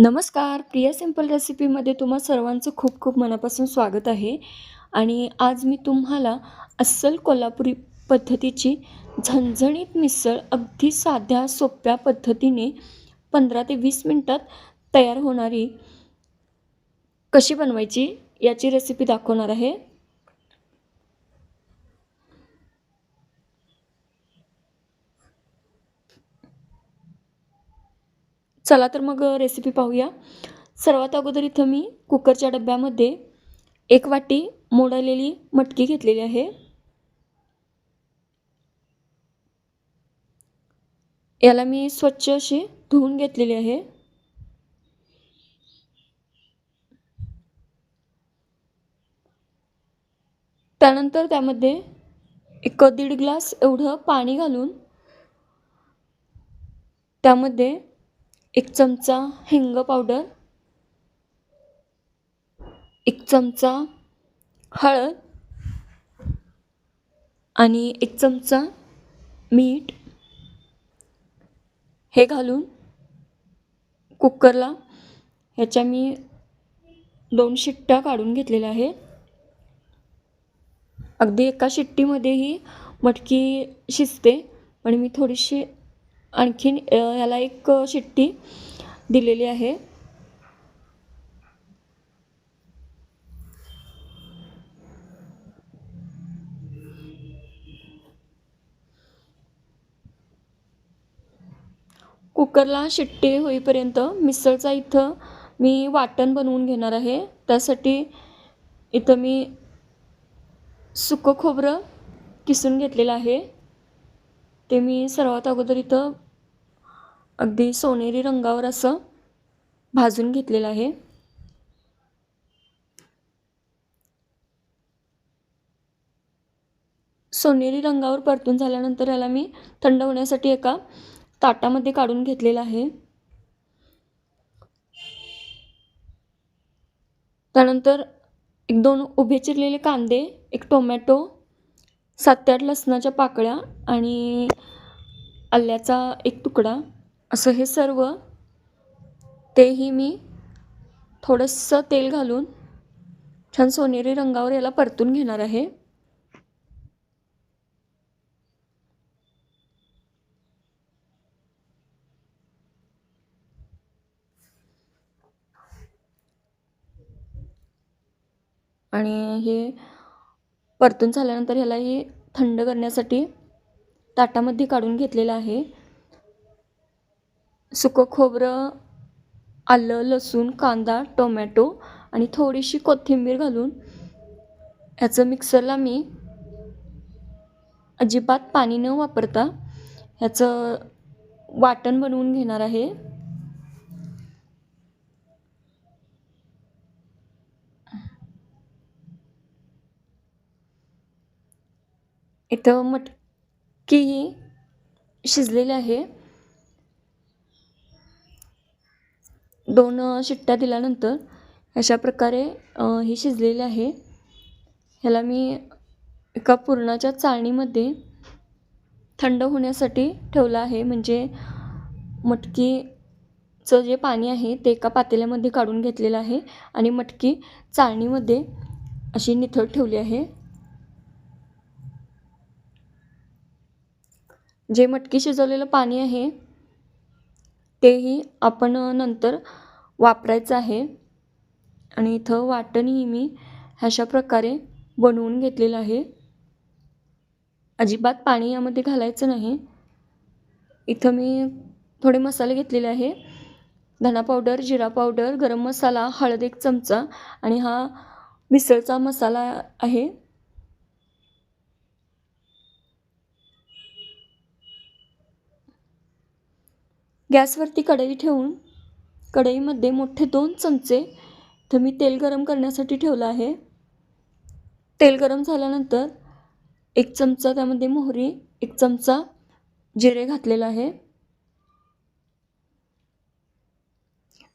नमस्कार. प्रिया सिंपल रेसिपीमध्ये तुम्हा सर्वांचं खूप खूप मनापासून स्वागत आहे. आणि आज मी तुम्हाला अस्सल कोल्हापुरी पद्धतीची झणझणीत मिसळ अगदी साध्या सोप्या पद्धतीने पंधरा ते वीस मिनटात तयार होणारी कशी बनवायची याची रेसिपी दाखवणार आहे. चला तर मग रेसिपी पाहूया. सर्वात अगोदर इथं मी कुकरच्या डब्यामध्ये एक वाटी मोडलेली मटकी घेतलेली आहे. याला मी स्वच्छ अशी धुवून घेतलेली आहे. त्यानंतर त्यामध्ये एक दीड ग्लास एवढं पाणी घालून त्यामध्ये एक चमचा हिंग पावडर एक चमचा हळद आणि एक चमचा मीठ. हे घालून कुकरला ह्याच्या मी दोन शिट्ट्या काढून घेतलेल्या आहेत. अगदी एका शिट्टीमध्येही मटकी शिजते पण मी थोडीशी आणखीन याला एक शिट्टी दिलेली आहे. कुकरला शिट्टी होईपर्यंत मिसळचा इथं मी वाटण बनवून घेणार आहे. त्यासाठी इथं मी सुकं खोबरं किसून घेतलेलं आहे. ते मी सर्वात अगोदर इथं अगदी सोनेरी रंगावर असं भाजून घेतलेलं आहे. सोनेरी रंगावर परतून झाल्यानंतर याला मी थंड होण्यासाठी एका ताटामध्ये काढून घेतलेलं आहे. त्यानंतर एक दोन उभे चिरलेले कांदे एक टोमॅटो सात ते आठ लसणाच्या पाकळ्या आणि आल्याचा एक तुकडा. असं हे सर्व तेही मी थोडंसं तेल घालून छान सोनेरी रंगावर याला परतून घेणार आहे. आणि हे परतून झाल्यानंतर ह्याला हे थंड करण्यासाठी ताटामध्ये काढून घेतलेलं आहे. सुकं खोबरं आलं लसूण कांदा टोमॅटो आणि थोडीशी कोथिंबीर घालून ह्याचं मिक्सरला मी अजिबात पाणी न वापरता ह्याचं वाटण बनवून घेणार आहे. इथं मटकी ही शिजलेली आहे. दोन शिट्ट्या दिल्यानंतर अशा प्रकारे ही शिजलेली आहे. ह्याला मी एका पुरणाच्या चाळणीमध्ये थंड होण्यासाठी ठेवलं आहे. म्हणजे मटकीचं जे पाणी आहे ते एका पातेल्यामध्ये काढून घेतलेलं आहे आणि मटकी चाळणीमध्ये अशी निथळ ठेवली आहे. जे मटकी शिजवलेलं पाणी आहे तेही आपण नंतर वापरायचं आहे. आणि इथं वाटणही मी अशा प्रकारे बनवून घेतलेलं आहे. अजिबात पाणी यामध्ये घालायचं नाही. इथं मी थोडे मसाले घेतलेले आहे. धना पावडर जिरा पावडर गरम मसाला हळद एक चमचा आणि हा मिसळचा मसाला आहे. गॅसवरती कढई ठेवून कढईमध्ये मोठे दोन चमचे तर मी तेल गरम करण्यासाठी ठेवलं आहे. तेल गरम झाल्यानंतर एक चमचा त्यामध्ये मोहरी एक चमचा जिरे घातलेला आहे.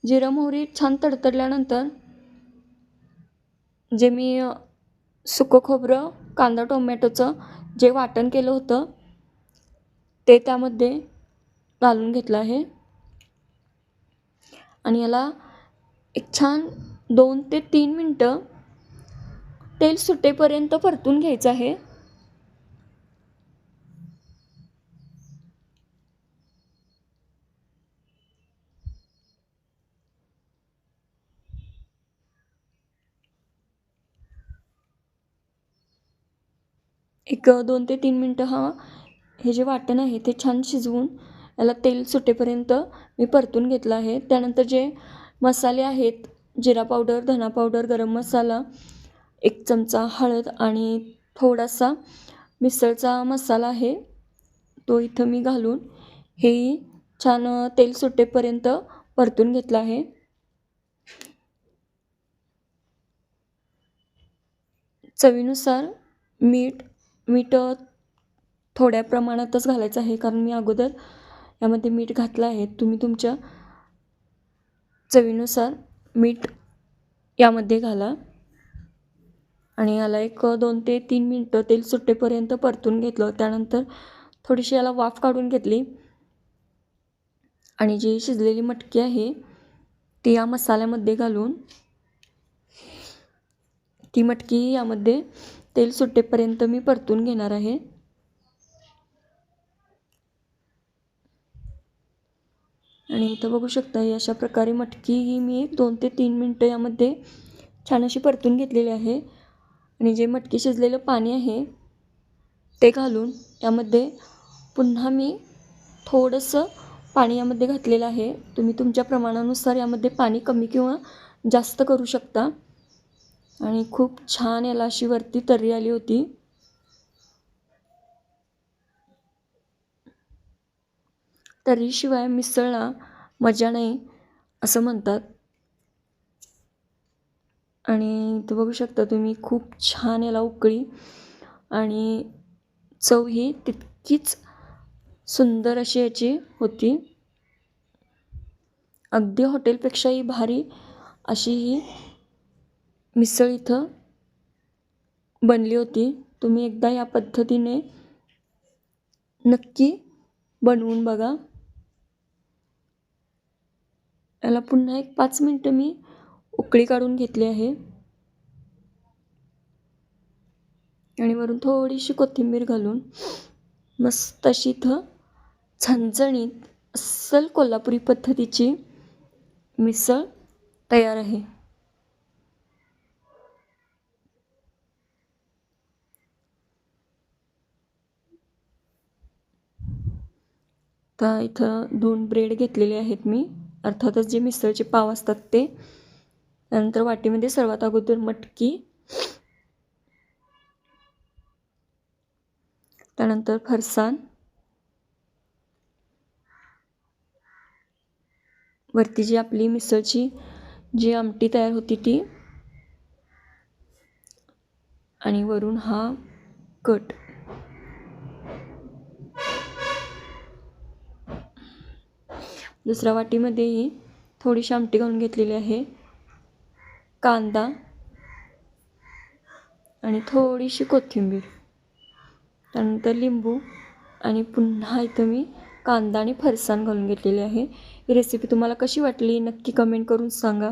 जिरं मोहरी छान तडतडल्यानंतर जे मी सुकं खोबरं कांदा टोमॅटोचं जे वाटण केलं होतं ते त्यामध्ये घालून घेतलं आहे. आणि याला एक छान दोन ते तीन मिनटं तेल सुटेपर्यंत परतून घ्यायचं आहे. एक दोन ते तीन मिनटं हा हे जे वाटण आहे ते छान शिजवून याला तेल सुटेपर्यंत मी परतून घेतलं आहे. त्यानंतर जे मसाले आहेत जिरा पावडर धना पावडर गरम मसाला एक चमचा हळद आणि थोडासा मिसळचा मसाला आहे तो इथं मी घालून हेही छान तेल सुटेपर्यंत परतून घेतलं आहे. चवीनुसार मीठ मीठ थोड्या प्रमाणातच घालायचं आहे कारण मी अगोदर यामध्ये मीठ घातलं आहे. तुम्ही तुमच्या चवीनुसार मीठ यामध्ये घाला. आणि याला एक दोन ते तीन मिनटं तेल सुट्टेपर्यंत परतून घेतलं. त्यानंतर थोडीशी याला वाफ काढून घेतली. आणि जी शिजलेली मटकी आहे ती या मसाल्यामध्ये घालून ती मटकी यामध्ये तेल सुट्टेपर्यंत मी परतून घेणार आहे. आणि इथं बघू शकता ही अशा प्रकारे मटकी ही मी दोन ते तीन मिनटं यामध्ये छान अशी परतून घेतलेली आहे. आणि जे मटकी शिजलेलं पाणी आहे ते घालून यामध्ये पुन्हा मी थोडंसं पाणी यामध्ये घातलेलं आहे. तुम्ही तुमच्या प्रमाणानुसार यामध्ये पाणी कमी किंवा जास्त करू शकता. आणि खूप छान याला अशी वरती तर्री आली होती. तर्रीशिवाय मिसळला मजा नाही असं म्हणतात. आणि इथं बघू शकता तुम्ही खूप छान याला उकळी आणि चव ही तितकीच सुंदर अशी याची होती. अगदी हॉटेलपेक्षाही भारी अशी ही मिसळ इथं बनली होती. तुम्ही एकदा या पद्धतीने नक्की बनवून बघा. याला पुन्हा एक पाच मिनटं मी उकळी काढून घेतली आहे. आणि वरून थोडीशी कोथिंबीर घालून मस्त अशी इथं झणझणीत अस्सल कोल्हापुरी पद्धतीची मिसळ तयार आहे. तर इथं दोन ब्रेड घेतलेले आहेत मी. अर्थातच जे मिसळचे पाव असतात ते त्यानंतर वाटीमध्ये सर्वात अगोदर मटकी त्यानंतर फरसाण वरती जी आपली मिसळची जी आमटी तयार होती ती आणि वरून हा कट. दुसऱ्या वाटीमध्येही थोडीशी आमटी घालून घेतलेली आहे. कांदा आणि थोडीशी कोथिंबीर. त्यानंतर लिंबू आणि पुन्हा इथं मी कांदा आणि फरसाण घालून घेतलेली आहे. ही रेसिपी तुम्हाला कशी वाटली? नक्की कमेंट करून सांगा.